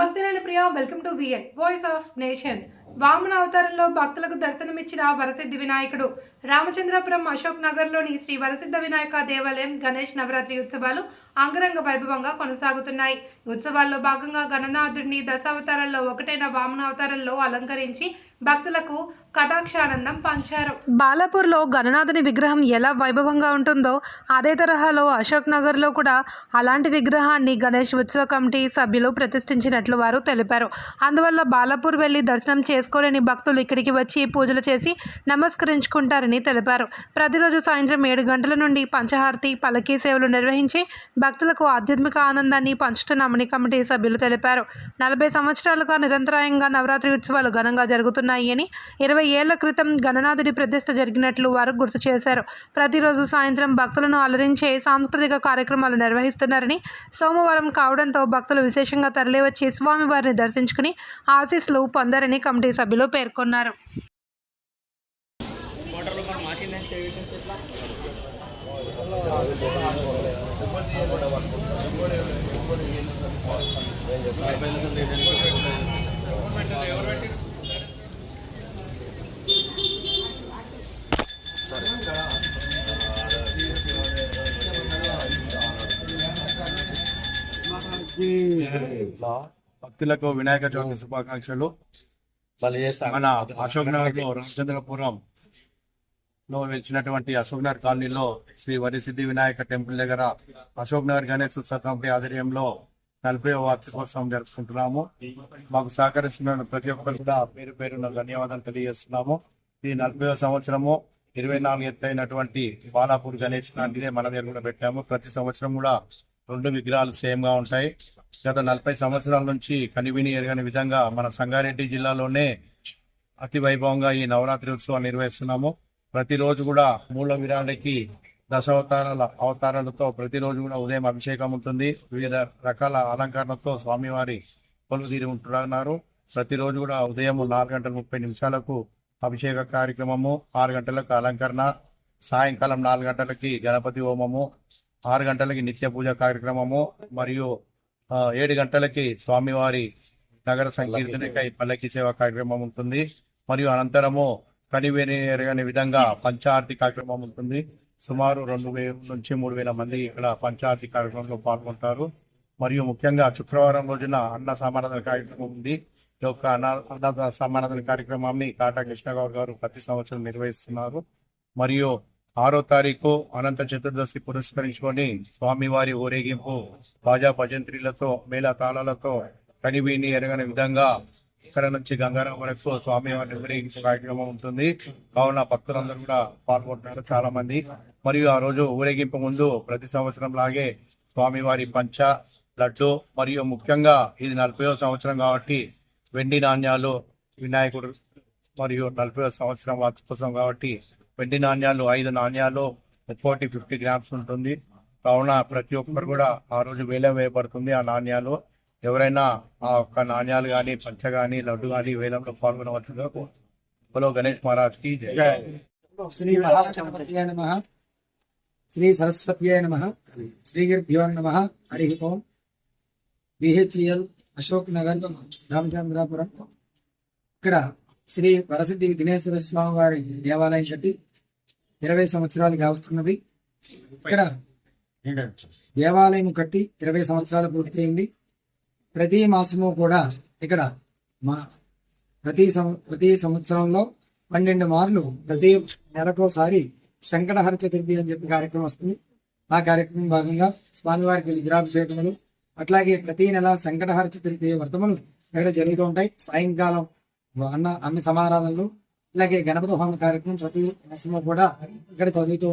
Namaste and welcome to VN, Voice of Nation. Vamana అవతారంలో భక్తులకు దర్శనమిచ్చిన వరసిద్ధి వినాయకుడు. రామచంద్రపురం అశోక్ నగర్లోని శ్రీ వరసిద్ధ వినాయక దేవాలయం గణేష్ నవరాత్రి ఉత్సవాలు అంగరంగ వైభవంగా కొనసాగుతున్నాయి. ఉత్సవాల్లో భాగంగా గణనాథుడిని దశావతారాల్లో ఒకటైన వామన అవతారంలో అలంకరించి భక్తులకు కటాక్షానందం పంచారు. బాలాపూర్లో గణనాథుని విగ్రహం ఎలా వైభవంగా ఉంటుందో అదే తరహాలో అశోక్ నగర్లో కూడా అలాంటి విగ్రహాన్ని గణేష్ ఉత్సవ కమిటీ సభ్యులు ప్రతిష్ఠించినట్లు వారు తెలిపారు. అందువల్ల బాలాపూర్ వెళ్ళి దర్శనం చేసుకోలేని భక్తులు ఇక్కడికి వచ్చి పూజలు చేసి నమస్కరించుకుంటారని తెలిపారు. ప్రతిరోజు సాయంత్రం ఏడు గంటల నుండి పంచహారతి పలకీ సేవలు నిర్వహించి భక్తులకు ఆధ్యాత్మిక ఆనందాన్ని పంచుతున్నామని కమిటీ సభ్యులు తెలిపారు. నలభై సంవత్సరాలుగా నిరంతరాయంగా నవరాత్రి ఉత్సవాలు ఘనంగా జరుగుతున్నాయి అని ఇరవై ఏళ్ళ క్రితం గణనాథుడి ప్రతిష్ట జరిగినట్లు వారు గుర్తు చేశారు. ప్రతిరోజు సాయంత్రం భక్తులను అలరించే సాంస్కృతిక కార్యక్రమాలు నిర్వహిస్తున్నారని సోమవారం కావడంతో భక్తులు విశేషంగా తరలివచ్చి స్వామివారిని దర్శించుకుని ఆశీస్సులు పొందారని కమిటీ సభ్యులు పేర్కొన్నారు. భక్తులకు వినాయక చవితి శుభాకాంక్షలు. మళ్ళీ చేస్తాం మన అశోక్ నగర్లో రామచంద్రపురం లో వెలిచినటువంటి అశోక్ నగర్ కాలనీలో శ్రీ వరిసిద్ధి వినాయక టెంపుల్ దగ్గర అశోక్ నగర్ గణేష్ ఉత్సవ కమిటీ ఆధ్వర్యంలో నలభై వార్షికోత్సవం జరుపుకుంటున్నాము. మాకు సహకరిస్తున్న ప్రతి ఒక్కరు కూడా పేరు పేరున్న ధన్యవాదాలు తెలియజేస్తున్నాము. ఈ నలభై సంవత్సరము ఇరవై నాలుగు ఎత్తైనటువంటి బాలాపూర్ గణేష్ లాంటిదే మన దగ్గర కూడా పెట్టాము. ప్రతి సంవత్సరం కూడా రెండు విగ్రహాలు సేమ్గా ఉంటాయి. గత నలభై సంవత్సరాల నుంచి కనివిని ఎరగని విధంగా మన సంగారెడ్డి జిల్లాలోనే అతి వైభవంగా ఈ నవరాత్రి ఉత్సవాలు నిర్వహిస్తున్నాము. ప్రతిరోజు కూడా మూల విరాళకి దశావతారాల అవతారాలతో ప్రతిరోజు కూడా ఉదయం అభిషేకం ఉంటుంది. వివిధ రకాల అలంకరణతో స్వామివారి కొలుదీరి ఉంటున్నారు. ప్రతిరోజు కూడా ఉదయం నాలుగు గంటల ముప్పై నిమిషాలకు అభిషేక కార్యక్రమము ఆరు గంటలకు అలంకరణ సాయంకాలం నాలుగు గంటలకి గణపతి హోమము ఆరు గంటలకి నిత్య పూజ కార్యక్రమము మరియు ఏడు గంటలకి స్వామివారి నగర సంకీర్తనకై పల్లకి సేవ కార్యక్రమం ఉంటుంది. మరియు అనంతరము కనివేని ఎరగని విధంగా పంచారతి కార్యక్రమం ఉంటుంది. సుమారు రెండు వేల నుంచి మూడు వేల మంది ఇక్కడ పంచారతి కార్యక్రమంలో పాల్గొంటారు. మరియు ముఖ్యంగా శుక్రవారం రోజున అన్న సమారాధన కార్యక్రమం ఉంది. ఈ యొక్క అన్న అన్న సమారాధన కార్యక్రమాన్ని కాటా కృష్ణగౌడ్ గారు ప్రతి సంవత్సరం నిర్వహిస్తున్నారు. మరియు ఆరో తారీఖు అనంత చతుర్దశి పురస్కరించుకొని స్వామివారి ఊరేగింపు బాజా భజంత్రీలతో మేళ తాళాలతో కనివీని ఎరగని విధంగా ఇక్కడ నుంచి గంగారం వరకు స్వామివారి ఊరేగింపు కార్యక్రమం ఉంటుంది. కావున భక్తులందరూ కూడా పాల్గొంటున్నారు చాలా మంది మరియు ఆ రోజు ఊరేగింపు ముందు ప్రతి సంవత్సరం లాగే స్వామివారి పంచ లడ్డు మరియు ముఖ్యంగా ఇది నలభైవ సంవత్సరం కాబట్టి వెండి నాణ్యాలు వినాయకుడు మరియు నలభై సంవత్సరం వార్షికోత్సవం కాబట్టి వెండి నాణ్యాలు ఐదు నాణ్యాలు ఫోర్టీ ఫిఫ్టీ గ్రామ్స్ ఉంటుంది. కావున ప్రతి ఒక్కరు కూడా ఆ రోజు వేలం వేయబడుతుంది ఆ నాణ్యాలు. ఎవరైనా ఆ ఒక్క నాణ్యాలు కానీ పంచ కానీ లడ్డు కానీ వేలంలో పాల్గొనవచ్చుగా బలో గణేష్ మహారాజ్కి శ్రీ మహాగణపతయ నమ. శ్రీ సరస్వత్యై నమ. శ్రీ గురుభ్యో నమ. హరి ఓం. బిహెచ్ఎల్ అశోక్ నగర్ రామచంద్రాపురం. ఇక్కడ శ్రీ వరసిద్ధి విఘ్నేశ్వర స్వామి వారి దేవాలయం కట్టి ఇరవై సంవత్సరాలు కావస్తున్నది. ఇక్కడ దేవాలయం కట్టి ఇరవై సంవత్సరాలు పూర్తయింది. ప్రతి మాసము కూడా ఇక్కడ మా ప్రతి ప్రతి సంవత్సరంలో పన్నెండు మార్లు ప్రతి నెలకోసారి సంకటహర చతుర్థి అని చెప్పి కార్యక్రమం వస్తుంది. ఆ కార్యక్రమం భాగంగా స్వామివారికి విగ్రహాభిషేకములు అట్లాగే ప్రతి నెల సంకటహర చతుర్థి వ్రతములు ఇక్కడ జరుగుతూ ఉంటాయి. సాయంకాలం అన్న అన్ని సమారాధనలు ఇలాగే గణపతి హోమ కార్యక్రమం ప్రతి మాసము కూడా ఇక్కడ జరుగుతూ